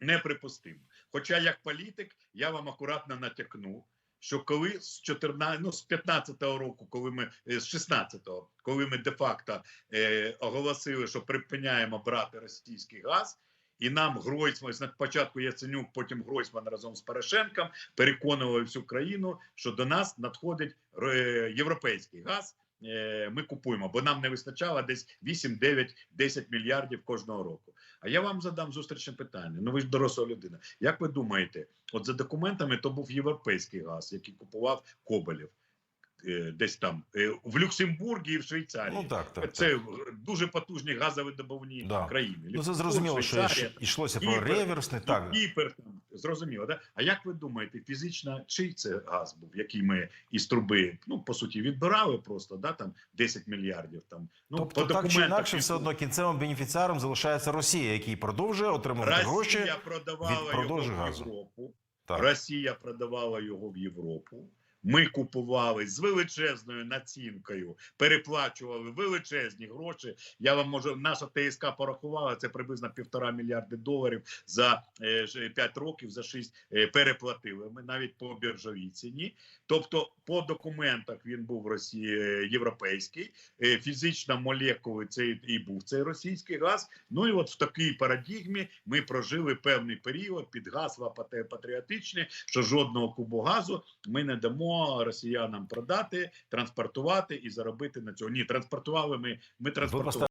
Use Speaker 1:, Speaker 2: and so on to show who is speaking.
Speaker 1: неприпустимо. Хоча, як політик, я вам акуратно натякну, що коли з 14, ну, з 15-го року, коли ми е, з 16-го, коли ми де-факто е, оголосили, що припиняємо брати російський газ. І нам Гройсман спочатку Яценюк, потім Гройсман разом з Порошенком переконували всю країну, що до нас надходить е, європейський газ. Е, Ми купуємо, бо нам не вистачало десь 8, 9, 10 мільярдів кожного року. А я вам задам зустрічне питання. Ну ви ж доросла людина. Як ви думаєте, от за документами то був європейський газ, який купував Коболєв е, десь там е, в Люксембургі і в Швейцарії.
Speaker 2: Ну так, так.
Speaker 1: Це
Speaker 2: так.
Speaker 1: дуже потужні газовидобувні
Speaker 2: Да.
Speaker 1: країни.
Speaker 2: Ну це зрозуміло, що йшлося про реверсний. Так,
Speaker 1: Кіпер, зрозуміло, да? А як ви думаєте, фізично чий це газ був, який ми із труби, ну по суті, відбирали просто, да там 10 мільярдів там. Ну
Speaker 2: тобто,
Speaker 1: по
Speaker 2: так чи інакше, все одно кінцевим бенефіціаром залишається Росія, який продовжує отримувати гроші.
Speaker 1: Росія продавала
Speaker 2: від
Speaker 1: його в. Європу.
Speaker 2: Так.
Speaker 1: Росія продавала його в Європу. Ми купували з величезною націнкою, переплачували величезні гроші. Я вам можу, наша ТСК порахувала це приблизно півтора мільярди доларів за 5 років, за 6 е, переплатили. Ми навіть по біржовій ціні. Тобто, по документах він був Росії е, європейський, е, фізично молекули це і був цей російський газ. Ну і от в такій парадігмі ми прожили певний період під гасла патріотичне, що жодного кубу газу ми не дамо росіянам продати, транспортувати і заробити на цьому. Ні, транспортували ми. Ми транспортували.